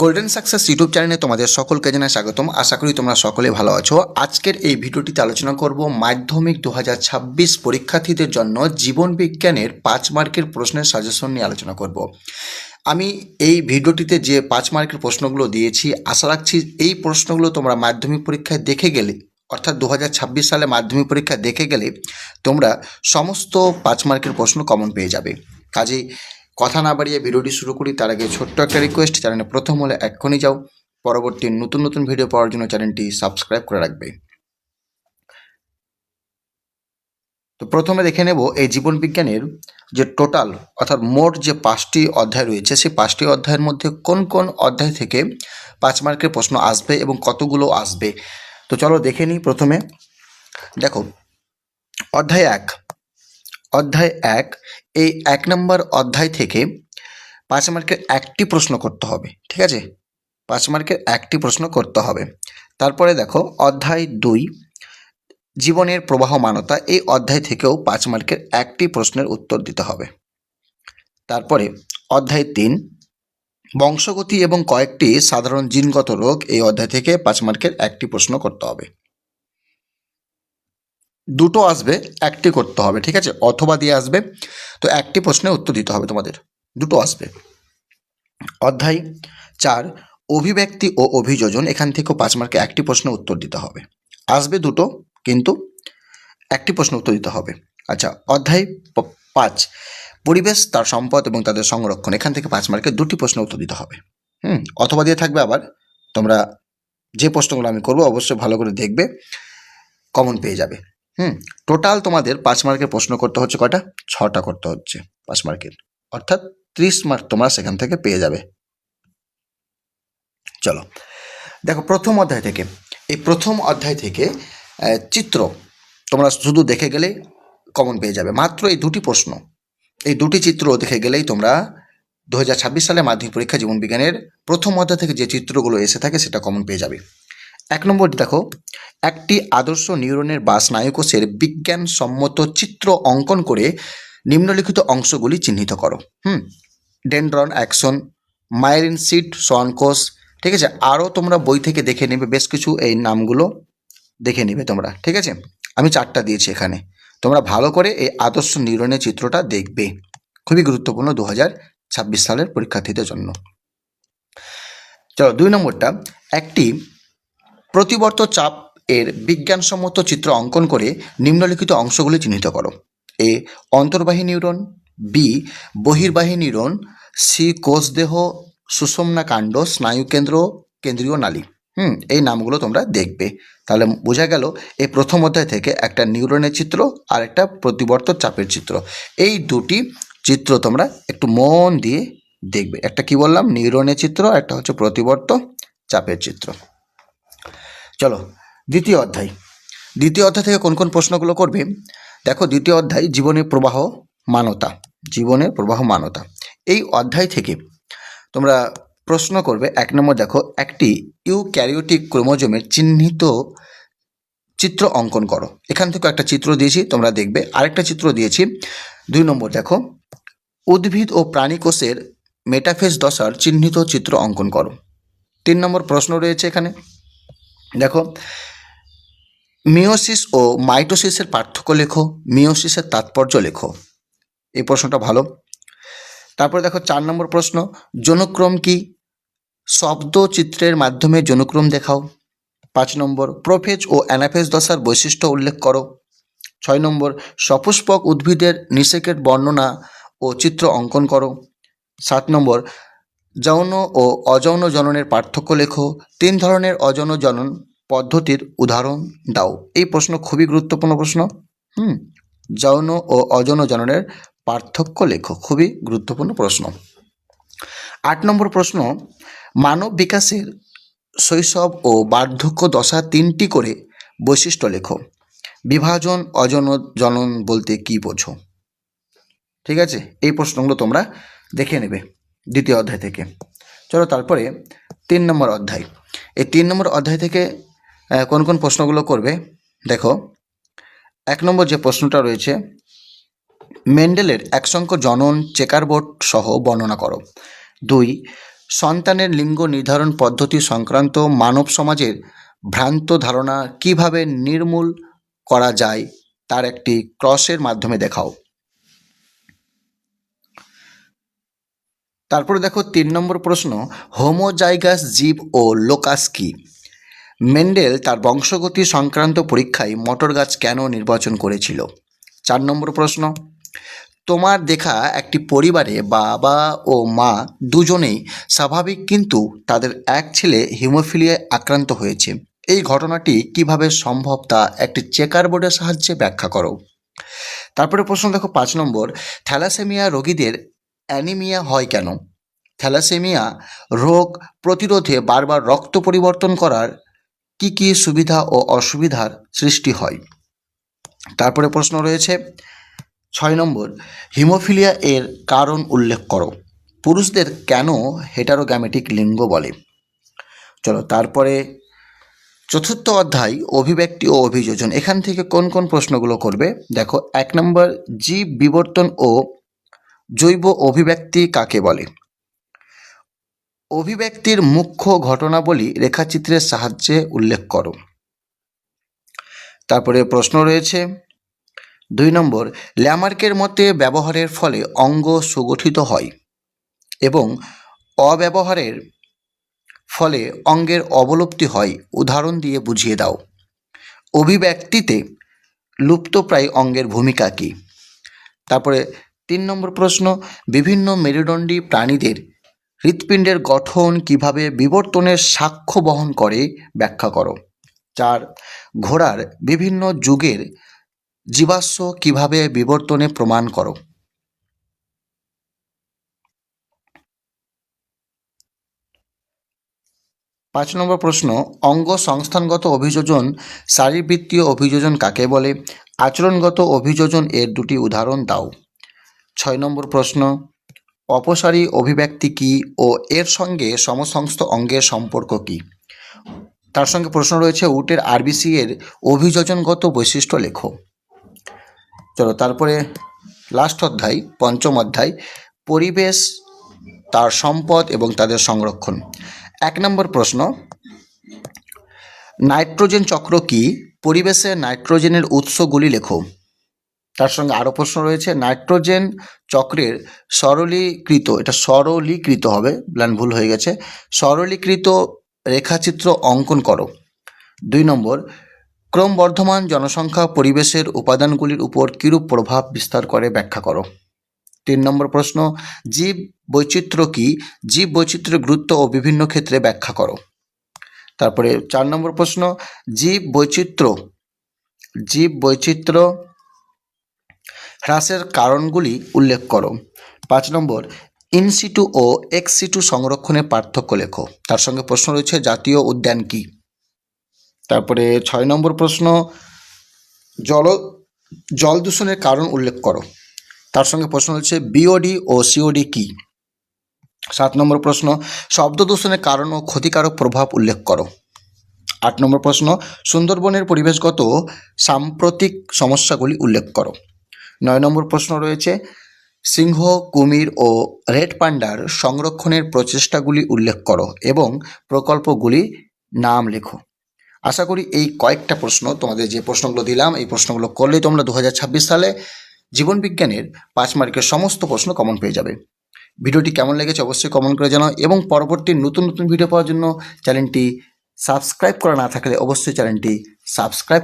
Golden success YouTube চ্যানেলে তোমাদের সকলকে জানাই স্বাগতম। আশা করি তোমরা সকলে ভালো আছো। আজকের এই ভিডিওটিতে আলোচনা করব মাধ্যমিক দু হাজার ছাব্বিশ পরীক্ষার্থীদের জন্য জীবন বিজ্ঞানের পাঁচ মার্কের প্রশ্নের সাজেশন নিয়ে আলোচনা করব। আমি এই ভিডিওটিতে যে পাঁচ মার্কের প্রশ্নগুলো দিয়েছি, আশা রাখছি এই প্রশ্নগুলো তোমরা মাধ্যমিক পরীক্ষায় দেখে গেলে, অর্থাৎ দু হাজার ছাব্বিশ সালে মাধ্যমিক পরীক্ষা দেখে গেলে তোমরা সমস্ত পাঁচ মার্কের প্রশ্ন কমন পেয়ে যাবে। কাজেই কথা না বাড়িয়ে ভিডিওটি শুরু করি, তার আগে ছোট্ট একটা রিকোয়েস্ট চ্যানেলে প্রথম হলে এক্ষুনি যাও। পরবর্তী নতুন নতুন ভিডিও পাওয়ার জন্য চ্যানেলটি সাবস্ক্রাইব করে রাখবে। তো প্রথমে দেখে নেব এই জীবন বিজ্ঞানের যে টোটাল অর্থাৎ মোট যে পাঁচটি অধ্যায় রয়েছে, সেই পাঁচটি অধ্যায়ের মধ্যে কোন কোন অধ্যায় থেকে পাঁচ মার্কের প্রশ্ন আসবে এবং কতগুলো আসবে? তো চলো দেখে নিই প্রথমে। দেখো, অধ্যায় এক অধ্যায় এক, এই এক নম্বর অধ্যায় থেকে পাঁচ মার্কের একটি প্রশ্ন করতে হবে, ঠিক আছে? পাঁচ মার্কের একটি প্রশ্ন করতে হবে। তারপরে দেখো, অধ্যায় দুই, জীবনের প্রবাহমানতা, এই অধ্যায় থেকেও পাঁচ মার্কের একটি প্রশ্নের উত্তর দিতে হবে। তারপরে অধ্যায় তিন, বংশগতি এবং কয়েকটি সাধারণ জিনগত রোগ, এই অধ্যায় থেকে পাঁচ মার্কের একটি প্রশ্ন করতে হবে। দুটো আসবে, একটি করতে হবে, ঠিক আছে? অথবা দিয়ে আসবে, তো একটি প্রশ্নে উত্তর দিতে হবে তোমাদের। দুটো আসবে। অধ্যায় চার, অভিব্যক্তি ও অভিযোজন, এখান থেকেও পাঁচ মার্কে একটি প্রশ্নের উত্তর দিতে হবে। আসবে দুটো, কিন্তু একটি প্রশ্ন উত্তর দিতে হবে। আচ্ছা অধ্যায় পাঁচ, পরিবেশ, তার সম্পদ এবং তাদের সংরক্ষণ, এখান থেকে পাঁচ মার্কে দুটি প্রশ্ন উত্তর দিতে হবে। হুম, অথবা দিয়ে থাকবে আবার, তোমরা যে প্রশ্নগুলো আমি করব, অবশ্যই ভালো করে দেখবে কমন পেয়ে যাবে। হুম টোটাল তোমাদের পাঁচ মার্কের প্রশ্ন করতে হচ্ছে কয়টা? ছটা করতে হচ্ছে পাঁচ মার্কের অর্থাৎ ত্রিশ মার্ক তোমরা সেখান থেকে পেয়ে যাবে। চলো, দেখো প্রথম অধ্যায় থেকে। এই প্রথম অধ্যায় থেকে চিত্র তোমরা শুধু দেখে গেলে কমন পেয়ে যাবে। মাত্র এই দুটি প্রশ্ন, এই দুটি চিত্র দেখে গেলেই তোমরা দু হাজার ছাব্বিশ সালে মাধ্যমিক পরীক্ষা জীবন বিজ্ঞানের প্রথম অধ্যায় থেকে যে চিত্রগুলো এসে থাকে সেটা কমন পেয়ে যাবে। এক নম্বরটি দেখো। একটি আদর্শ নিউরনের বা স্নায়ুকোষের বিজ্ঞানসম্মত চিত্র অঙ্কন করে নিম্নলিখিত অংশগুলি চিহ্নিত করো। হুম? ডেনড্রন অ্যাকশন মাইরিন সিট কোষ ঠিক আছে? আরও তোমরা বই থেকে দেখে নেবে, বেশ কিছু এই নামগুলো দেখে নেবে তোমরা, ঠিক আছে? আমি চারটা দিয়েছি এখানে। তোমরা ভালো করে এই আদর্শ নিউরনের চিত্রটা দেখবে। খুবই গুরুত্বপূর্ণ দু সালের পরীক্ষার্থীদের জন্য। চলো, দুই নম্বরটা, একটি প্রতিবর্ত চাপ এর বিজ্ঞানসম্মত চিত্র অঙ্কন করে নিম্নলিখিত অংশগুলি চিহ্নিত করো। এ, অন্তর্বাহী নিউরন, বি, বহির্বাহী নিউরন, সি, কোষদেহ, সুষমনা কাণ্ড, স্নায়ুকেন্দ্র, কেন্দ্রীয় নালী। হুম, এই নামগুলো তোমরা দেখবে। তাহলে বোঝা গেল এই প্রথম অধ্যায় থেকে একটা নিউরনের চিত্র আর একটা প্রতিবর্ত চাপের চিত্র। এই দুটি চিত্র তোমরা একটু মন দিয়ে দেখবে। একটা কি বললাম? নিউরনের চিত্র, একটা হচ্ছে প্রতিবর্ত চাপের চিত্র। চলো, দ্বিতীয় অধ্যায়। দ্বিতীয় অধ্যায় থেকে কোন কোন প্রশ্নগুলো করবে? দেখো, দ্বিতীয় অধ্যায় জীবনের প্রবাহ মানতা জীবনের প্রবাহ মানতা এই অধ্যায় থেকে তোমরা প্রশ্ন করবে, এক নম্বর দেখো, একটি ইউ ইউক্যারিওটিক ক্রোমোজোমের চিহ্নিত চিত্র অঙ্কন করো। এখান থেকে একটা চিত্র দিয়েছি, তোমরা দেখবে। আরেকটা চিত্র দিয়েছি। দুই নম্বর দেখো, উদ্ভিদ ও প্রাণী কোষের মেটাফেস দশার চিহ্নিত চিত্র অঙ্কন করো। তিন নম্বর প্রশ্ন রয়েছে এখানে। দেখো মিওসিস ও মাইটোসিসের পার্থক্য লেখো মিওসিসের তাৎপর্য লেখো। এই প্রশ্নটা ভালো। তারপরে দেখো, চার নম্বর প্রশ্ন, জনুক্রম কি? শব্দ চিত্রের মাধ্যমে জনুক্রম দেখাও। পাঁচ নম্বর প্রোফেজ ও অ্যানাফেজ দশার বৈশিষ্ট্য উল্লেখ করো। ছয় নম্বর, সপুষ্পক উদ্ভিদের নিষেকের বর্ণনা ও চিত্র অঙ্কন করো। সাত নম্বর, যৌন ও অযৌন জননের পার্থক্য লেখো। তিন ধরনের অযৌন জনন পদ্ধতির উদাহরণ দাও। এই প্রশ্ন খুবই গুরুত্বপূর্ণ প্রশ্ন। হুম? যৌন ও অযৌন জননের পার্থক্য লেখো, খুবই গুরুত্বপূর্ণ প্রশ্ন। আট নম্বর প্রশ্ন, মানব বিকাশের শৈশব ও বার্ধক্য দশা তিনটি করে বৈশিষ্ট্য লেখো। বিভাজন অজন জনন বলতে কি বোঝো? ঠিক আছে? এই প্রশ্নগুলো তোমরা দেখে নেবে দ্বিতীয় অধ্যায় থেকে। চলো তারপরে তিন নম্বর অধ্যায়। এই তিন নম্বর অধ্যায় থেকে কোন কোন প্রশ্নগুলো করবে? দেখো, এক নম্বর যে প্রশ্নটা রয়েছে, মেন্ডেলের একসংখ্য জনন চেকার বোর্ড সহ বর্ণনা করো। দুই, সন্তানের লিঙ্গ নির্ধারণ পদ্ধতি সংক্রান্ত মানব সমাজের ভ্রান্ত ধারণা কীভাবে নির্মূল করা যায়, তার একটি ক্রসের মাধ্যমে দেখাও। তারপরে দেখো, তিন নম্বর প্রশ্ন, হোমোজাইগাস জীব ও লোকাস কি? মেন্ডেল তার বংশগতি সংক্রান্ত পরীক্ষায় মটর গাছ কেন নির্বাচন করেছিল? চার নম্বর প্রশ্ন, তোমার দেখা একটি পরিবারে বাবা ও মা দুজনেই স্বাভাবিক কিন্তু তাদের এক ছেলে হিমোফিলিয়ায় আক্রান্ত হয়েছে। এই ঘটনাটি কীভাবে সম্ভব তা একটি চেকার বোর্ডের সাহায্যে ব্যাখ্যা করো। তারপরে প্রশ্ন দেখো পাঁচ নম্বর, থ্যালাসেমিয়া রোগীদের অ্যানিমিয়া হয় কেন? থ্যালাসেমিয়া রোগ প্রতিরোধে বারবার রক্ত পরিবর্তন করার কি কি সুবিধা ও অসুবিধার সৃষ্টি হয়? তারপরে প্রশ্ন রয়েছে, ছয় নম্বর, হিমোফিলিয়া এর কারণ উল্লেখ করো। পুরুষদের কেন হেটারোগ্যামেটিক লিঙ্গ বলে? চলো, তারপরে চতুর্থ অধ্যায়, অভিব্যক্তি ও অভিযোজন। এখান থেকে কোন কোন প্রশ্নগুলো করবে? দেখো, এক নম্বর, জীব বিবর্তন ও জৈব অভিব্যক্তি কাকে বলে? অভিব্যক্তির মুখ্য ঘটনাবলী রেখাচিত্রের সাহায্যে উল্লেখ করো। তারপরে প্রশ্ন রয়েছে, দুই নম্বর, ল্যামার্কের মতে ব্যবহারের ফলে অঙ্গ সুগঠিত হয় এবং অব্যবহারের ফলে অঙ্গের অবলুপ্তি হয়। উদাহরণ দিয়ে বুঝিয়ে দাও। অভিব্যক্তিতে লুপ্তপ্রায় অঙ্গের ভূমিকা কী? তারপরে তিন নম্বর প্রশ্ন, বিভিন্ন মেরুদণ্ডী প্রাণীদের হৃৎপিণ্ডের গঠন কীভাবে বিবর্তনের সাক্ষ্য বহন করে, ব্যাখ্যা করো। চার, ঘোড়ার বিভিন্ন যুগের জীবাশ্ম কীভাবে বিবর্তনে প্রমাণ করো? পাঁচ নম্বর প্রশ্ন, অঙ্গ সংস্থানগত অভিযোজন, শারীরবৃত্তীয় অভিযোজন কাকে বলে? আচরণগত অভিযোজন এর দুটি উদাহরণ দাও। ছয় নম্বর প্রশ্ন অপসারী অভিব্যক্তি কী ও এর সঙ্গে সমসংস্থ অঙ্গের সম্পর্ক কী? তার সঙ্গে প্রশ্ন রয়েছে উটের আরবিসি এর অভিযোজনগত বৈশিষ্ট্য লেখো। চলো তারপরে লাস্ট অধ্যায়, পঞ্চম অধ্যায়, পরিবেশ, তার সম্পদ এবং তাদের সংরক্ষণ। এক নম্বর প্রশ্ন, নাইট্রোজেন চক্র কি? পরিবেশে নাইট্রোজেনের উৎসগুলি লেখো। তার সঙ্গে আরও প্রশ্ন রয়েছে, নাইট্রোজেন চক্রের সরলীকৃত, এটা সরলীকৃত হবে প্ল্যান ভুল হয়ে গেছে, সরলীকৃত রেখাচিত্র অঙ্কন করো। দুই নম্বর ক্রমবর্ধমান জনসংখ্যা পরিবেশের উপাদানগুলির উপর কিরূপ প্রভাব বিস্তার করে ব্যাখ্যা করো। তিন নম্বর প্রশ্ন, জীব বৈচিত্র্য কি? জীব বৈচিত্র্যের গুরুত্ব ও বিভিন্ন ক্ষেত্রে ব্যাখ্যা করো। তারপরে চার নম্বর প্রশ্ন, জীব বৈচিত্র্য জীব বৈচিত্র্য হ্রাসের কারণগুলি উল্লেখ করো। পাঁচ নম্বর ইনসিটু ও এক্সিটু সংরক্ষণের পার্থক্য লেখো। তার সঙ্গে প্রশ্ন রয়েছে, জাতীয় উদ্যান কি? তারপরে ছয় নম্বর প্রশ্ন, জল জল দূষণের কারণ উল্লেখ করো। তার সঙ্গে প্রশ্ন হচ্ছে বিওডি ও সিওডি কি? সাত নম্বর প্রশ্ন, শব্দ দূষণের কারণ ও ক্ষতিকারক প্রভাব উল্লেখ করো। আট নম্বর প্রশ্ন, সুন্দরবনের পরিবেশগত সাম্প্রতিক সমস্যাগুলি উল্লেখ করো। নয় নম্বর প্রশ্ন রয়েছে, সিংহ, কুমির ও রেড পান্ডার সংরক্ষণের প্রচেষ্টাগুলি উল্লেখ করো এবং প্রকল্পগুলি নাম লেখো। আশা করি এই কয়েকটা প্রশ্ন তোমাদের যে প্রশ্নগুলো দিলাম, এই প্রশ্নগুলো করলেই তোমরা দু হাজার ছাব্বিশ সালে জীবন বিজ্ঞানের পাঁচ মার্কের সমস্ত প্রশ্ন কমন পেয়ে যাবে। ভিডিওটি কেমন লেগেছে অবশ্যই কমেন্ট করে জানাও এবং পরবর্তী নতুন নতুন ভিডিও পাওয়ার জন্য চ্যানেলটি সাবস্ক্রাইব করা না থাকলে অবশ্যই চ্যানেলটি সাবস্ক্রাইব